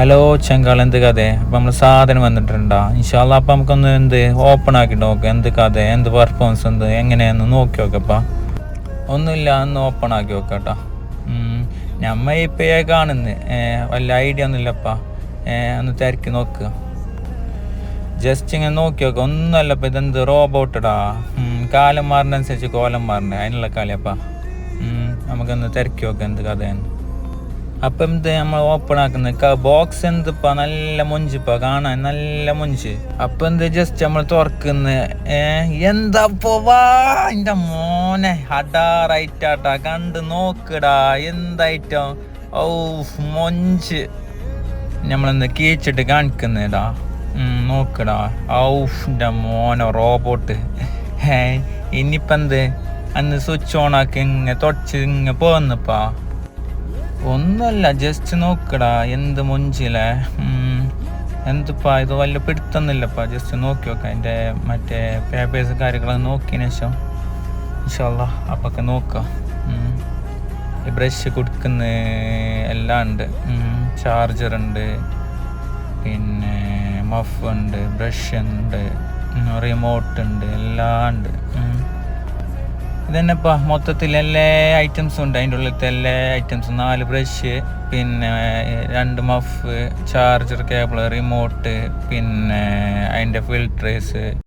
Hello ചെങ്കാൾ എന്ത് കഥ? അപ്പം നമ്മൾ സാധനം വന്നിട്ടുണ്ടോ? ഇൻഷാല്ല അപ്പം നമുക്കൊന്ന് എന്ത് ഓപ്പൺ ആക്കി നോക്കാം. എന്ത് കഥ? എന്ത് പെർഫോമൻസ് എന്ത്? എങ്ങനെയെന്ന് നോക്കി നോക്കപ്പാ. ഒന്നുമില്ല ഒന്ന് ഓപ്പൺ ആക്കി നോക്കാട്ടാ. ഞമ്മ ഇപ്പേ കാണുന്ന? വല്ല ഐഡിയ ഒന്നുമില്ലപ്പാ ഒന്ന് തിരക്കി നോക്കുക ജസ്റ്റ് ഇങ്ങനെ നോക്കി നോക്കുക ഒന്നുമല്ല ഇപ്പം ഇതെന്ത് റോബോട്ടടാ കാലം മാറിനനുസരിച്ച് കോലം മാറണേ. അതിനുള്ള കളിയപ്പാ. നമുക്കൊന്ന് തിരക്കി നോക്കാം എന്ത് കഥയാണ് അപ്പം എന്ത് നമ്മൾ ഓപ്പൺ ആക്കുന്നത്? ബോക്സ് എന്തിപ്പാ? നല്ല മുഞ്ചിപ്പാ കാണാൻ നല്ല മുഞ്ച്. അപ്പൊ എന്ത് ജസ്റ്റ് നമ്മൾ തുറക്കുന്ന? എന്താ വാ എന്റെ മോനെ. ഹഡാറൈറ്റാട്ടാ കണ്ട് നോക്കടാ എന്തായിട്ടോ ഔ മൊഞ്ച്. നമ്മളെന്ത് കീച്ചിട്ട് കാണിക്കുന്നേടാ? നോക്കടാ. ഔഫ് എന്റെ മോനെ റോബോട്ട് ഏ ഇനിയിപ്പം അന്ന് സ്വിച്ച് ഓൺ ആക്കി ഇങ്ങനെ തുടച്ച് ഇങ്ങനെ പോകുന്നപ്പാ ഒന്നുമല്ല ജസ്റ്റ് നോക്കടാ എന്ത് മുഞ്ചിലേ? എന്തുപ്പാ ഇത് വല്ല പിടുത്തൊന്നുമില്ലപ്പാ ജസ്റ്റ് നോക്കി നോക്കാം എന്റെ മറ്റേ പേപ്പേഴ്സ് കാര്യങ്ങളൊക്കെ നോക്കിയതിന് ശേഷം. ഇൻഷാല്ല അപ്പൊക്കെ നോക്കാം. ഈ ബ്രഷ് കൊടുക്കുന്ന എല്ലാം ഉണ്ട്. ചാർജർ ഉണ്ട്. പിന്നെ മഫ് ഉണ്ട് ബ്രഷ് ഉണ്ട്. റിമോട്ട് ഉണ്ട് എല്ലാം ഉണ്ട്. ഇതന്നെപ്പാ മൊത്തത്തിൽ എല്ലാ ഐറ്റംസും ഉണ്ട്. അതിന്റെ ഉള്ളിലത്തെ എല്ലാ ഐറ്റംസും നാല് ബ്രഷ് പിന്നെ രണ്ട് മഫ് ചാർജർ കേബിൾ റിമോട്ട് പിന്നെ അതിന്റെ ഫിൽട്രേഴ്സ്